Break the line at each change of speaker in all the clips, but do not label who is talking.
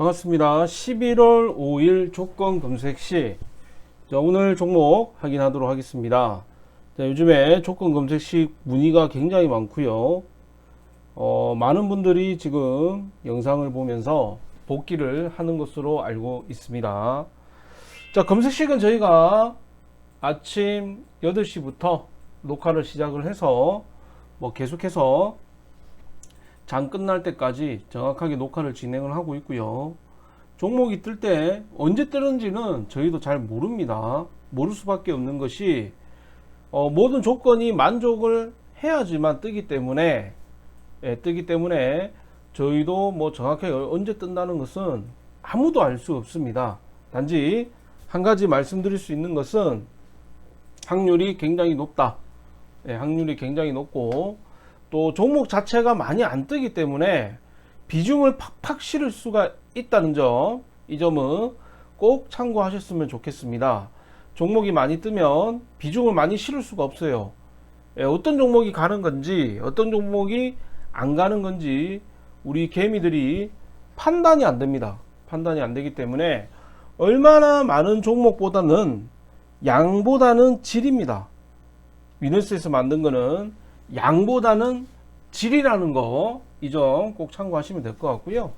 반갑습니다. 11월 5일 조건 검색 시 자, 오늘 종목 확인하도록 하겠습니다. 자, 요즘에 조건 검색 시 문의가 굉장히 많고요. 어, 많은 분들이 지금 영상을 보면서 복귀를 하는 것으로 알고 있습니다. 자, 검색식은 저희가 아침 8시부터 녹화를 시작을 해서 뭐 계속해서 장 끝날 때까지 정확하게 녹화를 진행을 하고 있고요. 종목이 뜰 때 언제 뜨는지는 저희도 잘 모릅니다. 모를 수밖에 없는 것이 어, 모든 조건이 만족을 해야지만 뜨기 때문에 예, 뜨기 때문에 저희도 뭐 정확하게 언제 뜬다는 것은 아무도 알 수 없습니다. 단지 한 가지 말씀드릴 수 있는 것은 확률이 굉장히 높다. 예, 확률이 굉장히 높고 또 종목 자체가 많이 안 뜨기 때문에 비중을 팍팍 실을 수가 있다는 점, 이 점은 꼭 참고하셨으면 좋겠습니다. 종목이 많이 뜨면 비중을 많이 실을 수가 없어요. 예, 어떤 종목이 가는 건지, 어떤 종목이 안 가는 건지, 우리 개미들이 판단이 안 됩니다. 판단이 안 되기 때문에 얼마나 많은 종목보다는 양보다는 질입니다. 위너스에서 만든 거는 양보다는 질이라는 거, 이 점 꼭 참고하시면 될 것 같고요.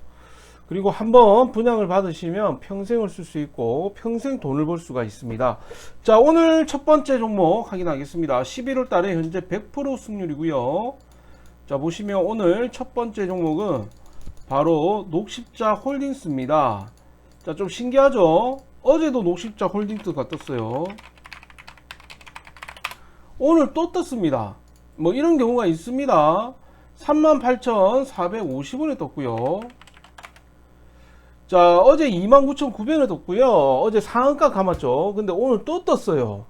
그리고 한번 분양을 받으시면 평생을 쓸 수 있고 평생 돈을 벌 수가 있습니다. 자, 오늘 첫 번째 종목 확인하겠습니다. 11월 달에 현재 100% 승률이고요. 자, 보시면 오늘 첫 번째 종목은 바로 녹십자 홀딩스입니다. 자, 좀 신기하죠? 어제도 녹십자 홀딩스가 떴어요. 오늘 또 떴습니다. 뭐 이런 경우가 있습니다. 38,450원에 떴고요. 자, 어제 29,900원에 떴고요. 어제 상한가 감았죠. 근데 오늘 또 떴어요.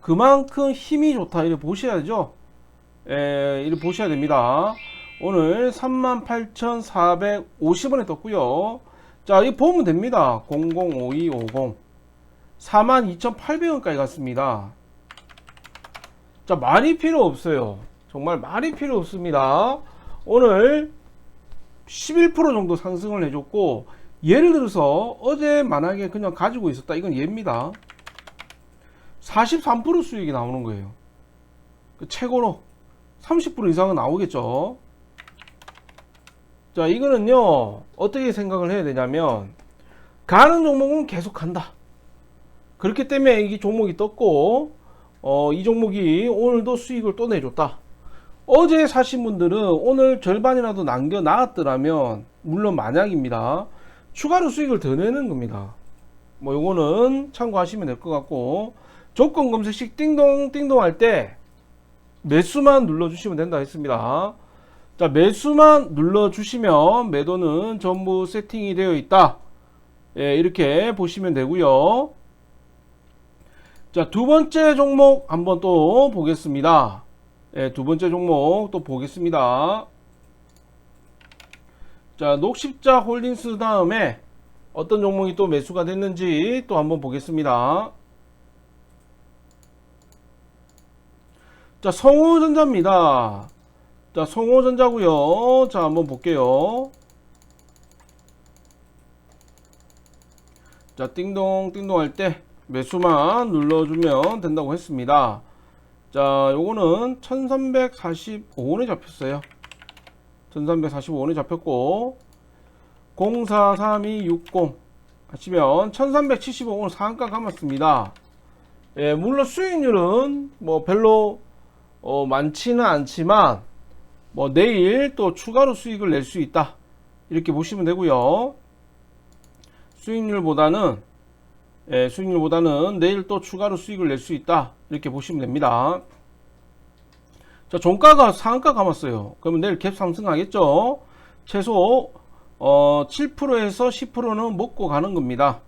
그만큼 힘이 좋다. 이렇게 보셔야죠. 에, 이렇게 보셔야 됩니다. 오늘 38,450원에 떴고요. 자, 이 보면 됩니다. 005250. 42,800원까지 갔습니다. 자, 말이 필요 없어요. 정말 말이 필요 없습니다. 오늘 11% 정도 상승을 해줬고, 예를 들어서 어제 만약에 그냥 가지고 있었다. 이건 예입니다. 43% 수익이 나오는 거예요. 그 최고로 30% 이상은 나오겠죠. 자, 이거는요, 어떻게 생각을 해야 되냐면, 가는 종목은 계속 간다. 그렇기 때문에 이 종목이 떴고, 어, 이 종목이 오늘도 수익을 또 내줬다. 어제 사신 분들은 오늘 절반이라도 남겨 놨더라면, 물론 만약입니다. 추가로 수익을 더 내는 겁니다. 뭐, 요거는 참고하시면 될 것 같고, 조건 검색식 띵동, 띵동 할 때, 매수만 눌러주시면 된다 했습니다. 자, 매수만 눌러주시면 매도는 전부 세팅이 되어 있다. 예, 이렇게 보시면 되고요. 자, 두 번째 종목 한번 또 보겠습니다. 예, 두 번째 종목 또 보겠습니다. 자, 녹십자 홀딩스 다음에 어떤 종목이 또 매수가 됐는지 또 한번 보겠습니다. 자, 성호전자입니다. 자, 성호전자고요. 자, 한번 볼게요. 자, 띵동 띵동 할 때 매수만 눌러주면 된다고 했습니다. 자, 요거는 1345원에 잡혔어요. 1345원에 잡혔고 043260 하시면 1375원 상한가 감았습니다. 예, 물론 수익률은 뭐 별로 어, 많지는 않지만 뭐 내일 또 추가로 수익을 낼 수 있다 이렇게 보시면 되고요 수익률보다는 예, 수익률보다는 내일 또 추가로 수익을 낼 수 있다. 이렇게 보시면 됩니다. 자 종가가 상한가 감았어요. 그러면 내일 갭 상승하겠죠? 최소 어, 7%에서 10%는 먹고 가는 겁니다.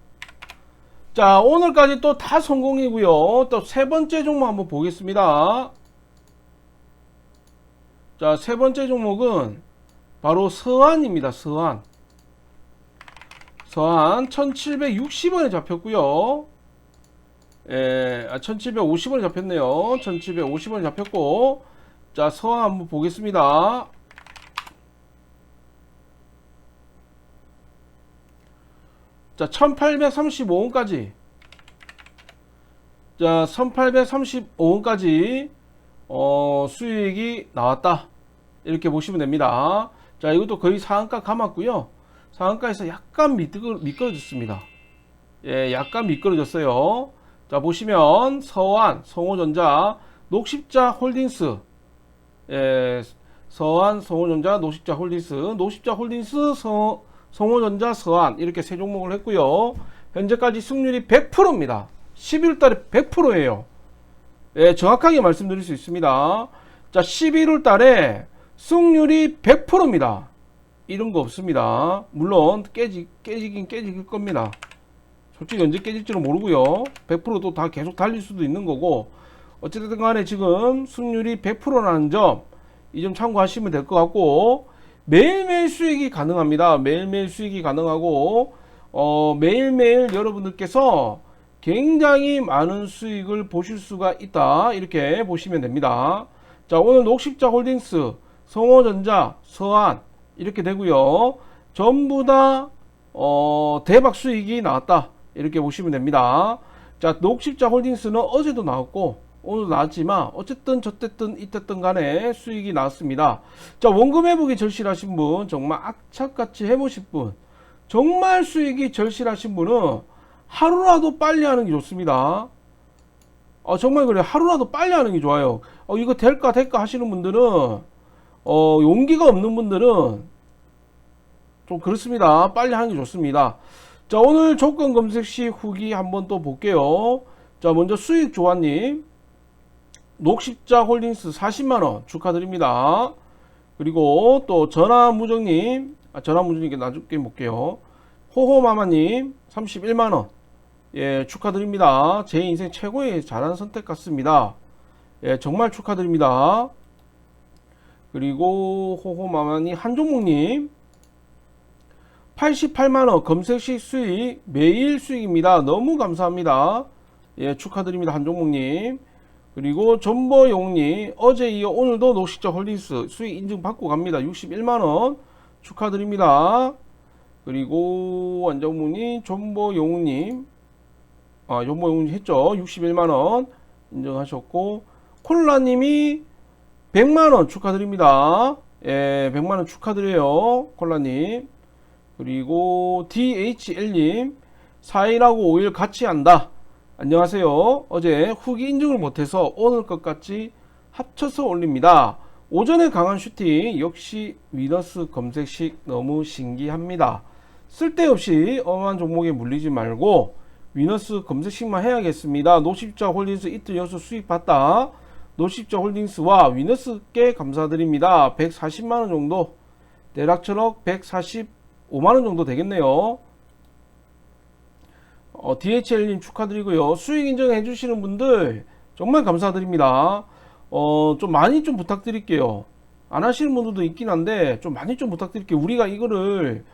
자 오늘까지 또 다 성공이고요. 또 세 번째 종목 한번 보겠습니다. 자, 세 번째 종목은 바로 서한입니다. 서한. 서한 1760원에 잡혔고요. 예, 아, 1750원에 잡혔네요. 1750원에 잡혔고 자, 서한 한번 보겠습니다. 자, 1835원까지. 자, 1835원까지 어, 수익이 나왔다. 이렇게 보시면 됩니다. 자, 이것도 거의 상한가 감았고요. 상한가에서 약간 미끄러, 미끄러졌습니다. 예, 약간 미끄러졌어요. 자, 보시면 서한, 성호전자, 녹십자 홀딩스, 예, 서한, 성호전자, 녹십자 홀딩스, 녹십자 홀딩스, 성, 성호전자, 서한 이렇게 세 종목을 했고요. 현재까지 승률이 100%입니다. 11월 달에 100%예요. 예, 정확하게 말씀드릴 수 있습니다. 자, 11월 달에 승률이 100%입니다. 이런 거 없습니다. 물론 깨지 깨지긴 깨질 겁니다. 솔직히 언제 깨질지는 모르고요. 100%도 다 계속 달릴 수도 있는 거고 어쨌든 간에 지금 승률이 100%라는 점 이 점 참고하시면 될 것 같고 매일매일 수익이 가능합니다. 매일매일 수익이 가능하고 어, 매일매일 여러분들께서 굉장히 많은 수익을 보실 수가 있다. 이렇게 보시면 됩니다. 자, 오늘 녹십자 홀딩스, 성호전자, 서한 이렇게 되고요. 전부 다 어, 대박 수익이 나왔다. 이렇게 보시면 됩니다. 자, 녹십자 홀딩스는 어제도 나왔고 오늘도 나왔지만 어쨌든 저쨌든 이때든 간에 수익이 나왔습니다. 자, 원금 회복이 절실하신 분, 정말 악착같이 해보실 분, 정말 수익이 절실하신 분은 하루라도 빨리 하는 게 좋습니다. 어, 정말 그래요. 하루라도 빨리 하는 게 좋아요. 어, 이거 될까 될까 하시는 분들은 어, 용기가 없는 분들은 좀 그렇습니다. 빨리 하는 게 좋습니다. 자, 오늘 조건 검색 시 후기 한번 또 볼게요. 자, 먼저 수익 조아님. 녹십자 홀딩스 40만원 축하드립니다. 그리고 또 전화무정님, 아, 전화무정님께 나중에 볼게요. 호호마마님 31만원. 예, 축하드립니다. 제 인생 최고의 잘한 선택 같습니다. 예, 정말 축하드립니다. 그리고 호호마마님 한종목님 88만원 검색식 수익 매일 수익입니다. 너무 감사합니다. 예, 축하드립니다. 한종목님. 그리고 전보용님 어제 이어 오늘도 노식자 홀딩스 수익 인증 받고 갑니다. 61만원 축하드립니다. 그리고 완정문이 전보용님 아 전보용님 했죠. 61만원 인정하셨고 콜라님이 100만원 축하드립니다. 예, 100만원 축하드려요. 콜라님. 그리고 DHL님 4일하고 5일 같이 한다. 안녕하세요. 어제 후기 인증을 못해서 오늘 것같이 합쳐서 올립니다. 오전에 강한 슈팅 역시 위너스 검색식 너무 신기합니다. 쓸데없이 엄한 종목에 물리지 말고 위너스 검색식만 해야겠습니다. 노십자 홀딩스 이틀 연속 수익 봤다. 노십자 홀딩스와 위너스께 감사드립니다. 140만원 정도 대략처럼 145만원 정도 되겠네요. 어, DHL님 축하드리고요. 수익 인정해 주시는 분들 정말 감사드립니다. 어, 좀 많이 좀 부탁드릴게요. 안 하시는 분들도 있긴 한데 좀 많이 좀 부탁드릴게요. 우리가 이거를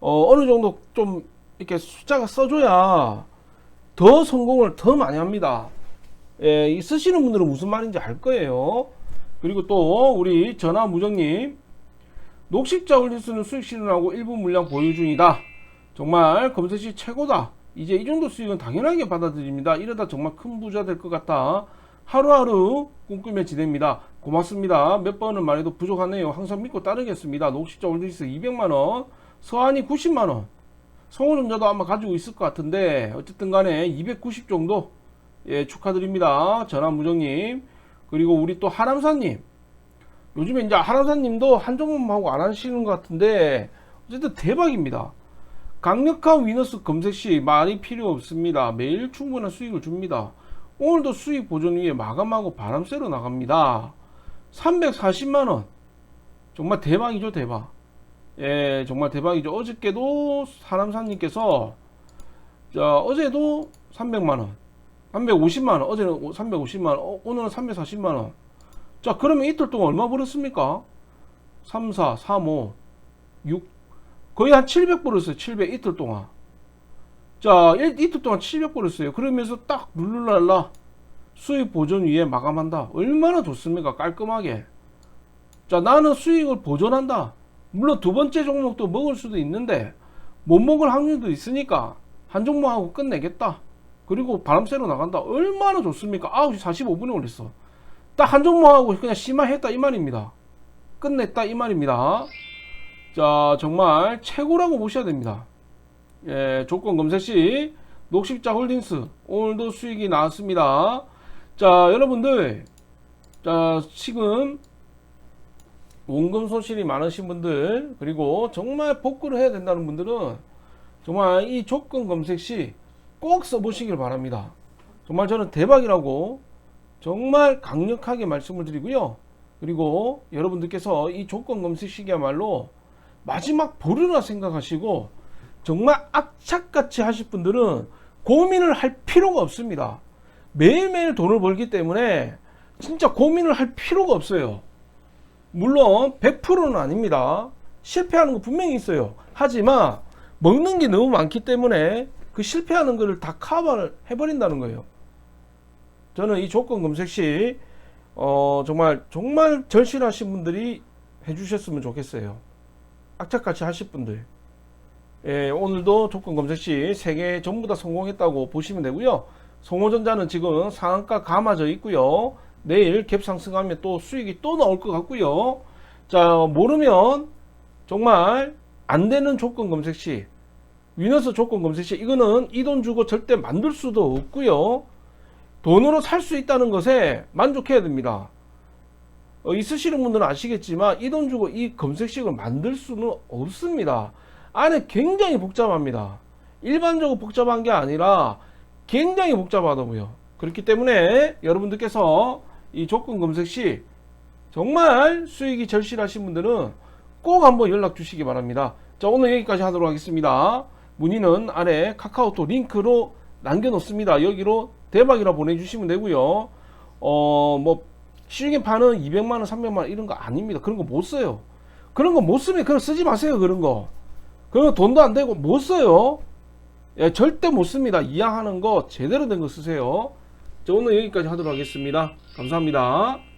어, 어느 정도 좀 이렇게 숫자가 써줘야 더 성공을 더 많이 합니다. 예, 이 쓰시는 분들은 무슨 말인지 알 거예요. 그리고 또 우리 전화 무정님 녹십자 홀리스는 수익 실현하고 일부 물량 보유 중이다. 정말 검색시 최고다. 이제 이 정도 수익은 당연하게 받아들입니다. 이러다 정말 큰 부자 될 것 같다. 하루하루 꿈꾸며 지냅니다. 고맙습니다. 몇 번은 말해도 부족하네요. 항상 믿고 따르겠습니다. 녹십자 올드리스 200만원, 서한이 90만원, 성우전자도 아마 가지고 있을 것 같은데, 어쨌든 간에 290 정도, 예, 축하드립니다. 전화무정님. 그리고 우리 또 하람사님. 요즘에 이제 하람사님도 한종목하고 안 하시는 것 같은데, 어쨌든 대박입니다. 강력한 위너스 검색 시 말이 필요 없습니다. 매일 충분한 수익을 줍니다. 오늘도 수익 보존 위에 마감하고 바람 쐬러 나갑니다. 340만원. 정말 대박이죠, 대박. 예, 정말 대박이죠. 어저께도 사람사님께서, 자, 어제도 300만원. 350만 원. 어제는 350만 원. 어, 오늘은 340만 원. 자, 그러면 이틀 동안 얼마 벌었습니까? 3, 4, 3, 5, 6, 거의 한 700 벌었어요. 700 이틀 동안. 자, 일, 이틀 동안 700 벌었어요. 그러면서 딱 룰루랄라 수익 보존 위에 마감한다. 얼마나 좋습니까? 깔끔하게. 자, 나는 수익을 보존한다. 물론 두 번째 종목도 먹을 수도 있는데 못 먹을 확률도 있으니까 한 종목하고 끝내겠다. 그리고 바람 쐬러 나간다. 얼마나 좋습니까? 9시 45분에 올렸어. 딱 한 종목하고 그냥 심화했다 이 말입니다. 끝냈다 이 말입니다. 자, 정말 최고라고 보셔야 됩니다. 예, 조건 검색 시 녹십자 홀딩스 오늘도 수익이 나왔습니다. 자, 여러분들 자, 지금 원금 손실이 많으신 분들 그리고 정말 복구를 해야 된다는 분들은 정말 이 조건 검색 시 꼭 써보시길 바랍니다. 정말 저는 대박이라고 정말 강력하게 말씀을 드리고요. 그리고 여러분들께서 이 조건 검색 시기야말로 마지막 보류라 생각하시고 정말 악착같이 하실 분들은 고민을 할 필요가 없습니다. 매일매일 돈을 벌기 때문에 진짜 고민을 할 필요가 없어요. 물론 100%는 아닙니다. 실패하는 거 분명히 있어요. 하지만 먹는 게 너무 많기 때문에 그 실패하는 거를 다 커버를 해버린다는 거예요. 저는 이 조건 검색 시 어, 정말 정말 절실하신 분들이 해주셨으면 좋겠어요. 악착같이 하실 분들. 예, 오늘도 조건 검색 시 3개 전부 다 성공했다고 보시면 되고요. 송호전자는 지금 상한가 감아져 있고요. 내일 갭 상승하면 또 수익이 또 나올 것 같고요. 자, 모르면 정말 안 되는 조건 검색 시 위너스 조건 검색 시 이거는 이 돈 주고 절대 만들 수도 없고요. 돈으로 살 수 있다는 것에 만족해야 됩니다. 어, 있으시는 분들은 아시겠지만 이 돈 주고 이 검색식을 만들 수는 없습니다. 안에 굉장히 복잡합니다. 일반적으로 복잡한 게 아니라 굉장히 복잡하다고요. 그렇기 때문에 여러분들께서 이 조건 검색 시 정말 수익이 절실하신 분들은 꼭 한번 연락 주시기 바랍니다. 자, 오늘 여기까지 하도록 하겠습니다. 문의는 아래 카카오톡 링크로 남겨놓습니다. 여기로 대박이라 보내주시면 되고요. 어, 뭐, 시중에 파는 200만원, 300만원 이런 거 아닙니다. 그런 거 못 써요. 그런 거 못 쓰면 그냥 쓰지 마세요. 그런 거. 그런 거 돈도 안 되고 못 써요. 예, 절대 못 씁니다. 이양하는 거 제대로 된 거 쓰세요. 자, 오늘 여기까지 하도록 하겠습니다. 감사합니다.